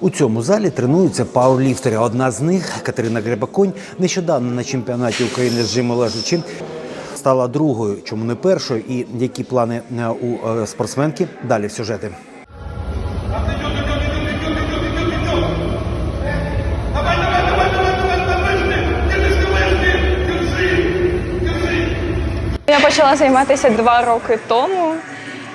У цьому залі тренуються пауерліфтери. Одна з них, Катерина Гребаконь, нещодавно на чемпіонаті України з жиму лежачи стала другою, чому не першою, і які плани е, у е, спортсменки далі в сюжети. Я почала займатися два роки тому.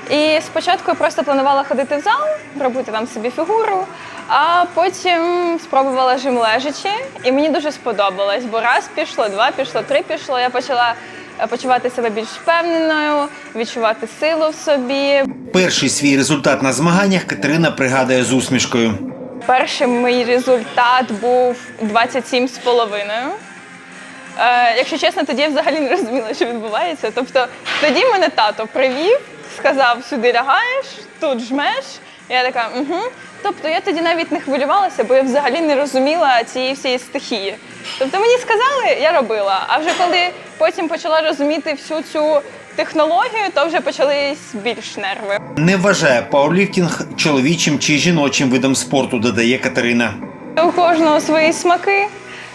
І спочатку я просто планувала ходити в зал, робити там собі фігуру, а потім спробувала жим лежачи, і мені дуже сподобалось, бо раз пішло, два пішло, три пішло. Я почала е, почувати себе більш впевненою, відчувати силу в собі. Перший свій результат на змаганнях Катерина пригадує з усмішкою. Перший мій результат був 27 з половиною. Е, якщо чесно, тоді я взагалі не розуміла, що відбувається. Тобто тоді мене тато привів, сказав, сюди лягаєш, тут жмеш. Я така, угу. Тобто я тоді навіть не хвилювалася, бо я взагалі не розуміла цієї всієї стихії. Тобто мені сказали, я робила. А вже коли потім почала розуміти всю цю технологію, то вже почались більш нерви. Не вважає пауерліфтинг чоловічим чи жіночим видом спорту, додає Катерина. У кожного свої смаки.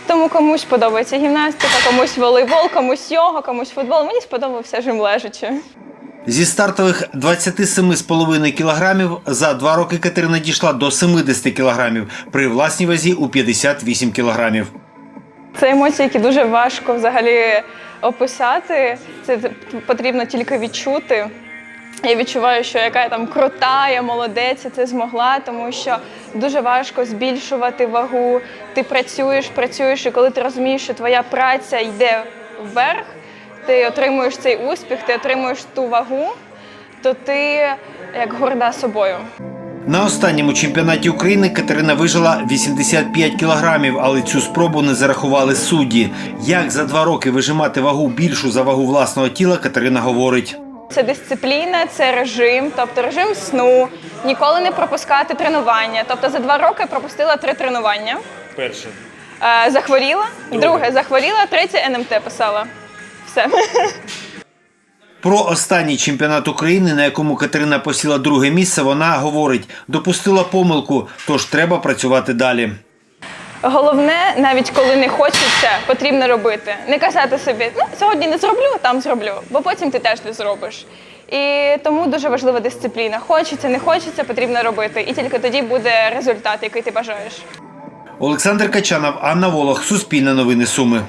Тому комусь подобається гімнастика, комусь волейбол, комусь йога, комусь футбол. Мені сподобався жим лежачи. Зі стартових 27,5 кілограмів за два роки Катерина дійшла до 70 кілограмів при власній вазі у 58 кілограмів. Це емоції, які дуже важко взагалі описати. Це потрібно тільки відчути. Я відчуваю, що яка я там крута, я молодець, я це змогла, тому що дуже важко збільшувати вагу. Ти працюєш, працюєш, і коли ти розумієш, що твоя праця йде вверх, ти отримуєш цей успіх, ти отримуєш ту вагу, то ти як горда собою. На останньому чемпіонаті України Катерина вижила 85 кілограмів, але цю спробу не зарахували судді. Як за два роки вижимати вагу більшу за вагу власного тіла, Катерина говорить. Це дисципліна, це режим, тобто режим сну, ніколи не пропускати тренування. Тобто за два роки пропустила три тренування. Перше. Е, захворіла, друге захворіла, третє НМТ писала. Все. Про останній чемпіонат України, на якому Катерина посіла друге місце, вона говорить: допустила помилку, тож треба працювати далі. Головне, навіть коли не хочеться, потрібно робити. Не казати собі, ну сьогодні не зроблю, там зроблю, бо потім ти теж не зробиш. І тому дуже важлива дисципліна. Хочеться, не хочеться, потрібно робити. І тільки тоді буде результат, який ти бажаєш. Олександр Качанов, Анна Волох, Суспільне новини Суми.